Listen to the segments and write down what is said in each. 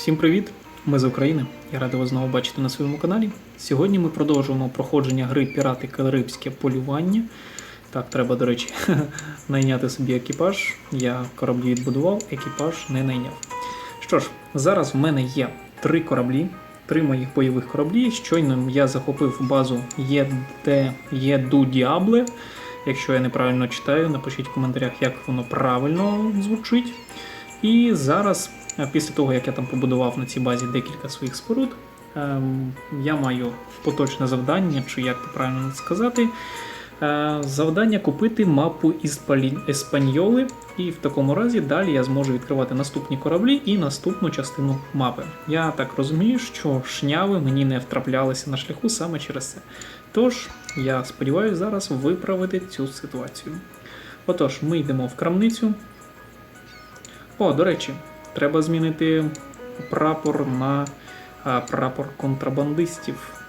Всім привіт! Ми з України. Я радий вас знову бачити на своєму каналі. Сьогодні ми продовжуємо проходження гри Пірати Карибське полювання. Так, треба, до речі, найняти собі екіпаж. Я кораблі відбудував, екіпаж не найняв. Що ж, зараз в мене є три кораблі, три моїх бойових кораблі. Щойно я захопив базу Єду Діабле. Якщо я неправильно читаю, напишіть в коментарях, як воно правильно звучить. І зараз, після того, як я там побудував на цій базі декілька своїх споруд, ем, я маю поточне завдання, чи як то правильно сказати. е, Завдання купити мапу Еспаньоли, і в такому разі далі я зможу відкривати наступні кораблі і наступну частину мапи. Я так розумію, що шняви мені не втраплялися на шляху саме через це. Тож я сподіваюся зараз виправити цю ситуацію. Отож, ми йдемо в крамницю. О, до речі, треба змінити прапор на а, прапор контрабандистів.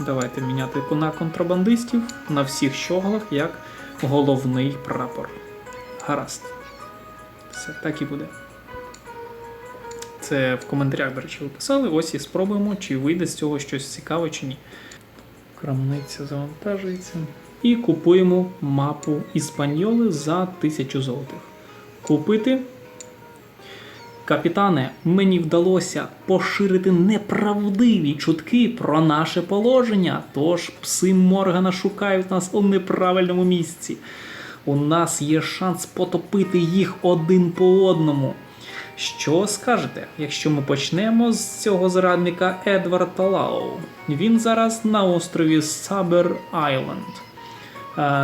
Давайте міняти на контрабандистів на всіх щоглах як головний прапор. Гаразд. Все, так і буде. Це в коментарях, до речі, ви писали. Ось і спробуємо, чи вийде з цього щось цікаве чи ні. Крамниця завантажується. І купуємо мапу Іспаньоли за 1000 золотих. Купити. Капітане, мені вдалося поширити неправдиві чутки про наше положення, тож пси Моргана шукають нас у неправильному місці. У нас є шанс потопити їх один по одному. Що скажете, якщо ми почнемо з цього зрадника Едварда Лау? Він зараз на острові Сабер Айленд.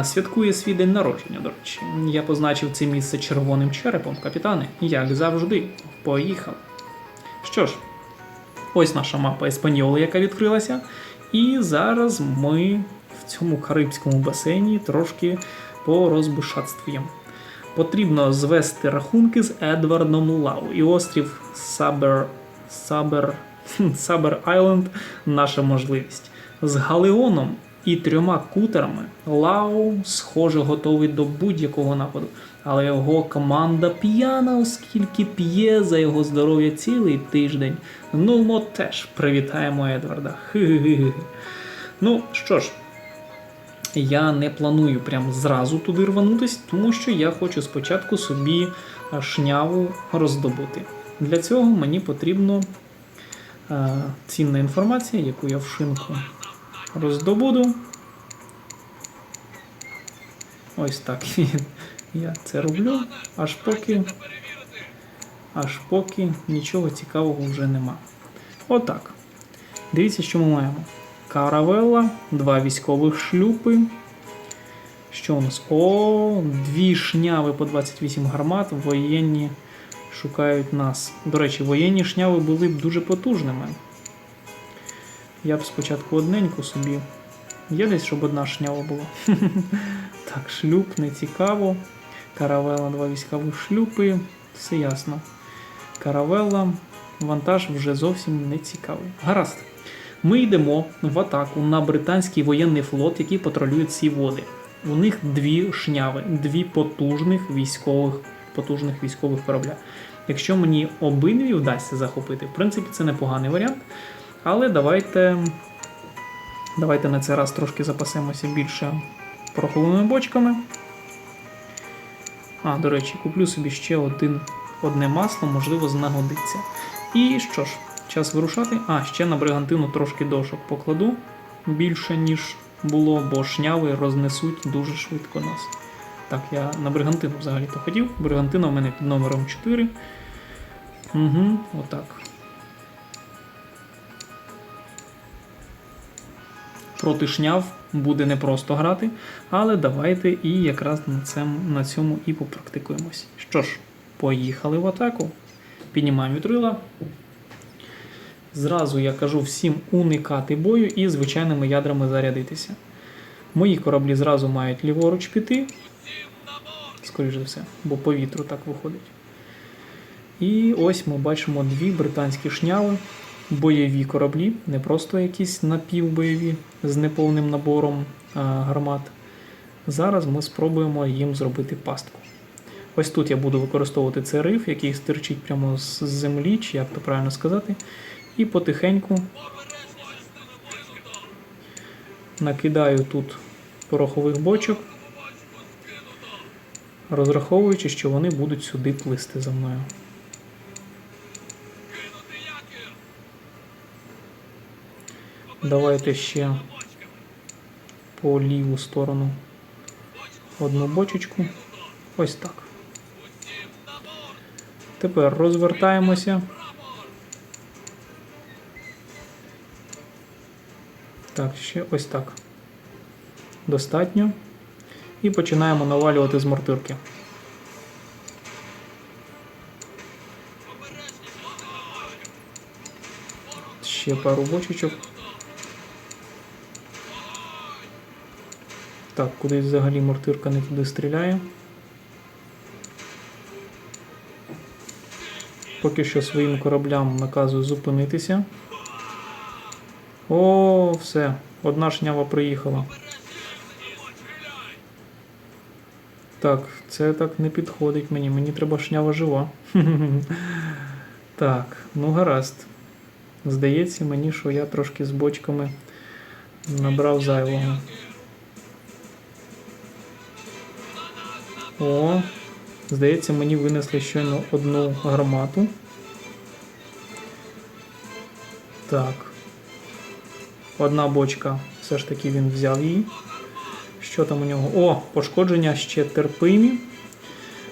Святкує свій день народження, до речі. Я позначив це місце червоним черепом, капітане, як завжди. Поїхав. Що ж, ось наша мапа Еспаньоли, яка відкрилася. І зараз ми в цьому карибському басейні трошки порозбишатствуємо. Потрібно звести рахунки з Едвардом Лау і острів Сабер Сабер Сабер Айленд наша можливість. З Галеоном і трьома кутерами Лау, схоже, готовий до будь-якого нападу. Але його команда п'яна, оскільки п'є за його здоров'я цілий тиждень. Ну, ми теж привітаємо Едварда. Хи-хи-хи. Ну що ж, я не планую прям зразу туди рванутись, тому що я хочу спочатку собі шняву роздобути. Для цього мені потрібно е, цінна інформація, яку я в шинку роздобуду. Ось так я це роблю, аж поки, аж поки нічого цікавого вже нема. Отак. Дивіться, що ми маємо. Каравелла, два військових шлюпи. Що у нас? О, дві шняви по 28 гармат. Воєнні шукають нас. До речі, воєнні шняви були б дуже потужними. Я б спочатку одненьку собі. Є десь, щоб одна шнява була. Так, шлюб, не цікаво. Каравелла, два військових шлюпи. Все ясно. Каравелла, вантаж вже зовсім не цікавий. Гаразд. Ми йдемо в атаку на британський воєнний флот, який патрулює ці води. У них дві шняви, дві потужних військових, потужних військових корабля. Якщо мені обидві вдасться захопити, в принципі, це непоганий варіант. Але давайте, давайте на цей раз трошки запасемося більше пороховими бочками. А, до речі, куплю собі ще один, одне масло, можливо, знагодиться. І що ж, час вирушати. А, ще на бригантину трошки дошок покладу більше, ніж було, бо шняви рознесуть дуже швидко нас. Так, я на бригантину взагалі-то хотів. Бригантина в мене під номером 4. Угу, отак. Проти шняв буде непросто грати, але давайте і якраз на цьому, на цьому і попрактикуємось. Що ж, поїхали в атаку. Піднімаємо вітрила. Зразу я кажу всім уникати бою і звичайними ядрами зарядитися. Мої кораблі зразу мають ліворуч піти. Скоріше за все, бо по вітру так виходить. І ось ми бачимо дві британські шняви, бойові кораблі, не просто якісь напівбойові з неповним набором гармат. Зараз ми спробуємо їм зробити пастку. Ось тут я буду використовувати цей риф, який стирчить прямо з землі, чи як то правильно сказати. І потихеньку накидаю тут порохових бочок, розраховуючи, що вони будуть сюди плисти за мною. Давайте ще по ліву сторону одну бочечку. Ось так. Тепер розвертаємося. Так, ще ось так. Достатньо. І починаємо навалювати з мортирки. Ще пару бочечок. Так, кудись взагалі мортирка не туди стріляє. Поки що своїм кораблям наказую зупинитися. О, все. Одна шнява приїхала. Так, це так не підходить мені. Мені треба шнява жива. Так, ну гаразд. Здається мені, що я трошки з бочками набрав зайвого. О, здається, мені винесли щойно одну гармату. Так. Одна бочка, все ж таки він взяв її. Що там у нього? О, пошкодження ще терпимі.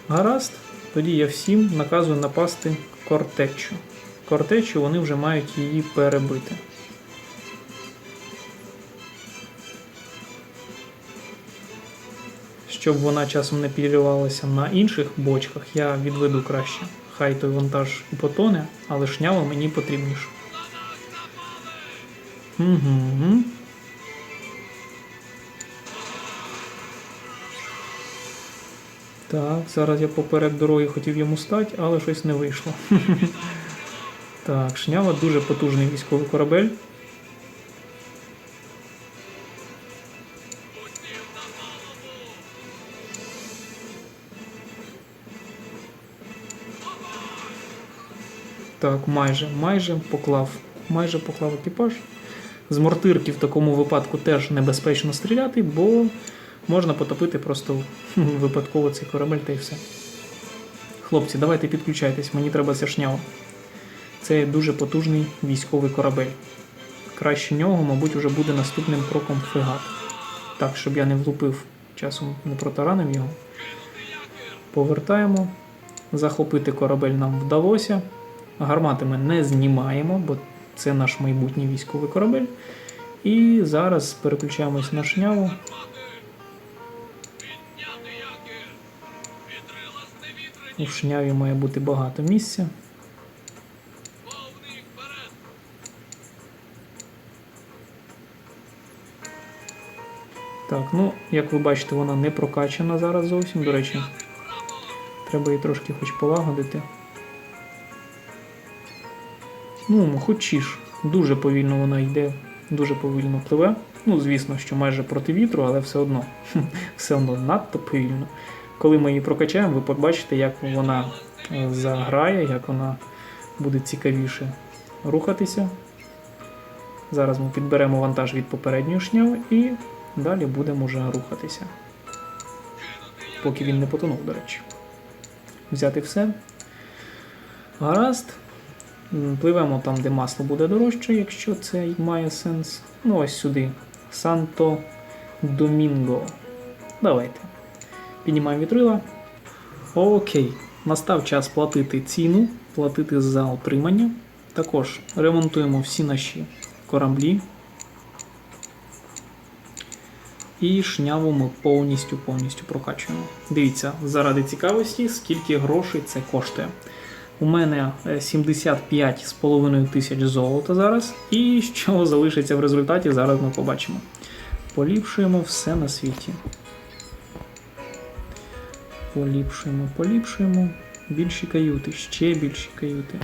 Гаразд. Тоді я всім наказую напасти кортечу. Кортечу вони вже мають її перебити. Щоб вона часом не підривалася на інших бочках, я відведу краще. Хай той вантаж і потоне, але шнява мені потрібніше. Угу. Так, зараз я поперек дороги хотів йому стати, але щось не вийшло. Так, шнява дуже потужний військовий корабель. Так, майже, майже поклав, майже поклав екіпаж. З мортирки в такому випадку теж небезпечно стріляти, бо можна потопити просто випадково цей корабель та й все. Хлопці, давайте підключайтесь, мені треба ця шнява. Це дуже потужний військовий корабель. Краще нього, мабуть, уже буде наступним кроком фрегат. Так, щоб я не влупив часом, не протаранив його. Повертаємо. Захопити корабель нам вдалося. Гармати ми не знімаємо, бо це наш майбутній військовий корабель. І зараз переключаємось на шняву. У шняві має бути багато місця. Так, ну, як ви бачите, вона не прокачана зараз зовсім, до речі. Треба її трошки хоч полагодити. Ну, хоч ж, дуже повільно вона йде, дуже повільно пливе. Ну, звісно, що майже проти вітру, але все одно, все одно надто повільно. Коли ми її прокачаємо, ви побачите, як вона е, заграє, як вона буде цікавіше рухатися. Зараз ми підберемо вантаж від попередньої шняви і далі будемо вже рухатися. Поки він не потонув, до речі. Взяти все. Гаразд. Пливемо там, де масло буде дорожче, якщо це має сенс. Ну, ось сюди. Санто Домінго. Давайте. Піднімаємо вітрила. Окей. Настав час платити ціну, платити за утримання. Також ремонтуємо всі наші кораблі. І шняву ми повністю повністю прокачуємо. Дивіться, заради цікавості, скільки грошей це коштує. У мене е, 75,5 тисяч золота зараз. І що залишиться в результаті, зараз ми побачимо. Поліпшуємо все на світі. Поліпшуємо, поліпшуємо. Більші каюти, ще більші каюти.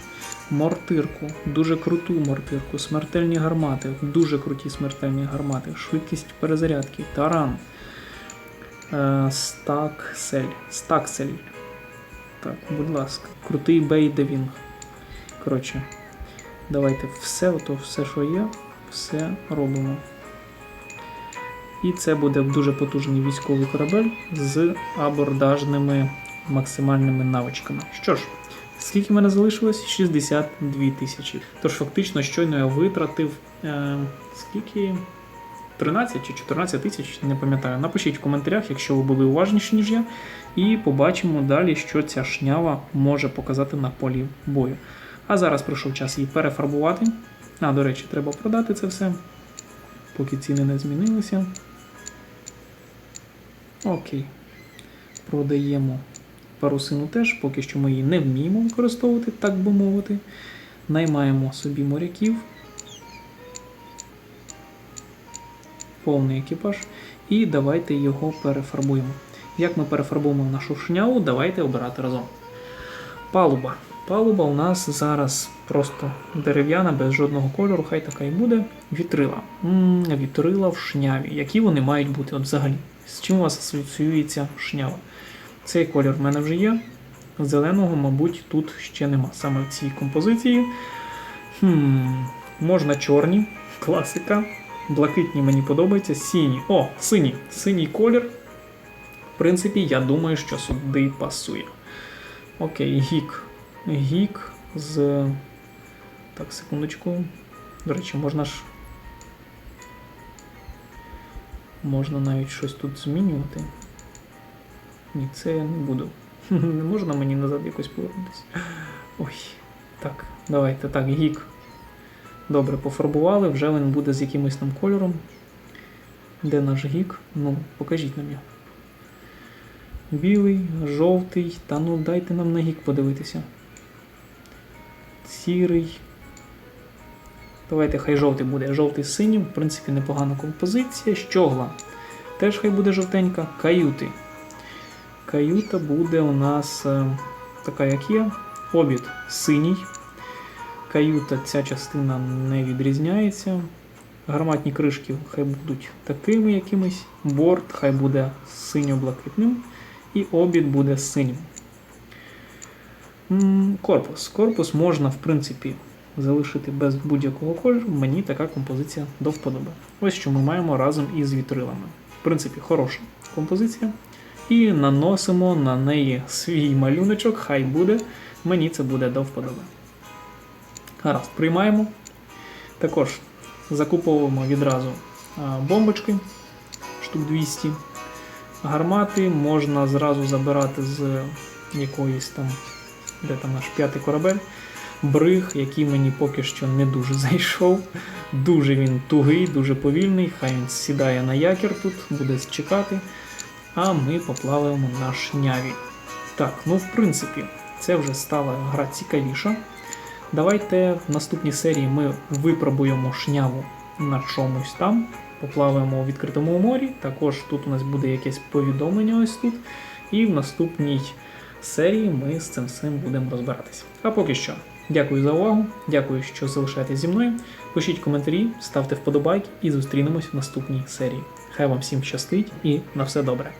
Мортирку, дуже круту мортирку, смертельні гармати, дуже круті смертельні гармати, швидкість перезарядки, таран, е, стаксель, стаксель. Так, будь ласка. Крутий бейдевінг. Коротше, давайте все, ото все, що є, все робимо. І це буде дуже потужний військовий корабель з абордажними максимальними навичками. Що ж, скільки в мене залишилось? 62 тисячі. Тож фактично щойно я витратив е, скільки? 13 чи 14 тисяч, не пам'ятаю. Напишіть в коментарях, якщо ви були уважніші, ніж я, і побачимо далі, що ця шнява може показати на полі бою. А зараз прийшов час її перефарбувати. А, до речі, треба продати це все, поки ціни не змінилися. Окей. Продаємо парусину теж, поки що ми її не вміємо використовувати, так би мовити. Наймаємо собі моряків. Повний екіпаж. І давайте його перефарбуємо. Як ми перефарбуємо нашу шняву, давайте обирати разом. Палуба. Палуба у нас зараз просто дерев'яна, без жодного кольору, хай така і буде. Вітрила. м вітрила в шняві. Які вони мають бути от взагалі? З чим у вас асоціюється шнява? Цей колір в мене вже є. Зеленого, мабуть, тут ще нема. Саме в цій композиції. Хм, можна чорні, класика. Блакитні мені подобаються. Сіні. О, синій. Синій колір. В принципі, я думаю, що сюди пасує. Окей, гік. Гік з. Так, секундочку. До речі, можна ж. Можна навіть щось тут змінювати. Ні, це я не буду. Не можна мені назад якось повернутися. Ой. Так, давайте так, гік. Добре, пофарбували, вже він буде з якимось там кольором. Де наш гік? Ну, покажіть нам його. Білий, жовтий, та ну дайте нам на гік подивитися. Сірий. Давайте хай жовтий буде. Жовтий з синім, в принципі, непогана композиція. Щогла. Теж хай буде жовтенька. Каюти. Каюта буде у нас е, така, як є. Обід синій. Каюта ця частина не відрізняється. Гарматні кришки хай будуть такими якимись. Борт хай буде синьо-блакитним. І обід буде синім. Корпус. Корпус можна, в принципі, залишити без будь-якого кольору. Мені така композиція до вподоби. Ось що ми маємо разом із вітрилами. В принципі, хороша композиція. І наносимо на неї свій малюночок, хай буде. Мені це буде до вподоби. Гаразд, приймаємо. Також закуповуємо відразу бомбочки штук 200. Гармати можна зразу забирати з якоїсь там, де там наш п'ятий корабель. Бриг, який мені поки що не дуже зайшов. Дуже він тугий, дуже повільний. Хай він сідає на якір тут, буде чекати. А ми поплаваємо на шняві. Так, ну в принципі, це вже стала гра цікавіша. Давайте в наступній серії ми випробуємо шняву на чомусь там, поплаваємо у відкритому морі. Також тут у нас буде якесь повідомлення ось тут. І в наступній серії ми з цим всім будемо розбиратися. А поки що, дякую за увагу, дякую, що залишаєтесь зі мною. Пишіть коментарі, ставте вподобайки і зустрінемось в наступній серії. Хай вам всім щастить і на все добре.